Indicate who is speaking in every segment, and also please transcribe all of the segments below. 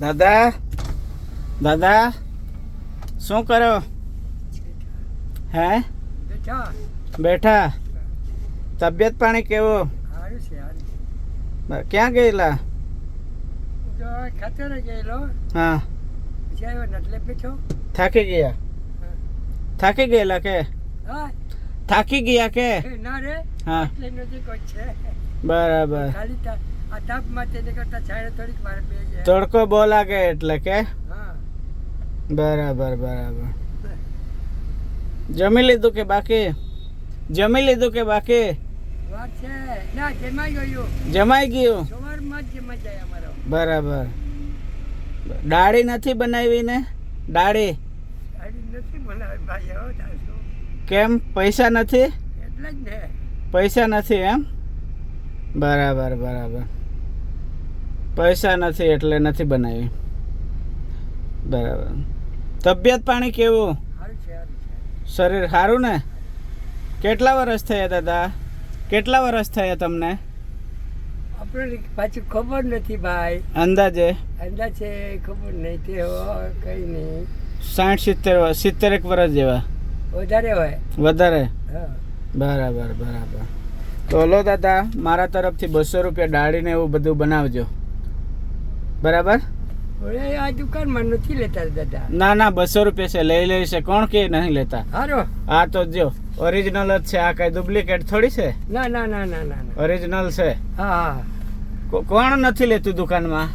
Speaker 1: દાદા? દાદા? શું કરો? હે?
Speaker 2: બેઠા.
Speaker 1: બેઠા તબિયત પાણી કેવો? ક્યાં ગયેલા?
Speaker 2: હું.
Speaker 1: થાકી ગયા? થાકી ગયેલા કે?
Speaker 2: હા
Speaker 1: થાકી ગયા કે? બરાબર. તડકો બહુ લાગે એટલે કે? બરાબર બરાબર. જમી લીધું કે બાકી? જમી લીધું કે બાકી?
Speaker 2: જમાઈ ગયું.
Speaker 1: બરાબર. દાળી નથી બનાવી ને? દાળી કેમ? પૈસા નથી?
Speaker 2: એટલે જ
Speaker 1: પૈસા નથી એમ? બરાબર બરાબર. પૈસા નથી એટલે નથી બનાવી. બરાબર. તબિયત પાણી કેવું? શરીર સારું ને? કેટલા વર્ષ થયા દાદા? કેટલા વર્ષ થયા તમને?
Speaker 2: આપણે પાછું ખબર નથી ભાઈ.
Speaker 1: અંદાજે?
Speaker 2: અંદાજે ખબર નહીં તે કઈ નહીં.
Speaker 1: સાઠ સિત્તેર સિત્તેર એક વર્ષ જેવા.
Speaker 2: વધારે હોય.
Speaker 1: વધારે? બરાબર બરાબર. તો લો દાદા મારા તરફથી બસો રૂપિયા દાળીને એવું બધું બનાવજો. બરાબર?
Speaker 2: આ દુકાનમાં નથી લેતા દાદા.
Speaker 1: ના ના બસો રૂપિયા છે લઈ લેશે કોણ કે નહીં લેતા?
Speaker 2: હારો.
Speaker 1: આ તો જો ઓરિજિનલ જ છે આ કઈ ડુપ્લિકેટ થોડી છે?
Speaker 2: ના ના ના ના ના
Speaker 1: ઓરિજિનલ છે.
Speaker 2: હા
Speaker 1: કોણ નથી લેતું દુકાનમાં?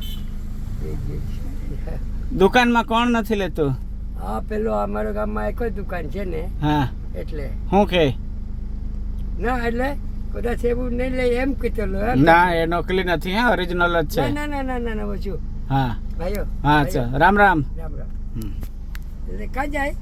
Speaker 2: છે.
Speaker 1: દુકાનમાં કોણ નથી લેતું?
Speaker 2: હા પેલો અમારા ગામમાં એક જ દુકાન છે ને.
Speaker 1: હા.
Speaker 2: એટલે.
Speaker 1: શું કે?
Speaker 2: ના એટલે કદાચ એવું નહીં લે એમ કીધો લો એમ.
Speaker 1: ના? એ નકલી નથી હા ઓરિજિનલ જ છે.
Speaker 2: ના ના ના ના ના ઓછું.
Speaker 1: હા.
Speaker 2: ભાઈઓ
Speaker 1: હા અચ્છા રામ રામ.
Speaker 2: રામ રામ. એટલે કાં જાય.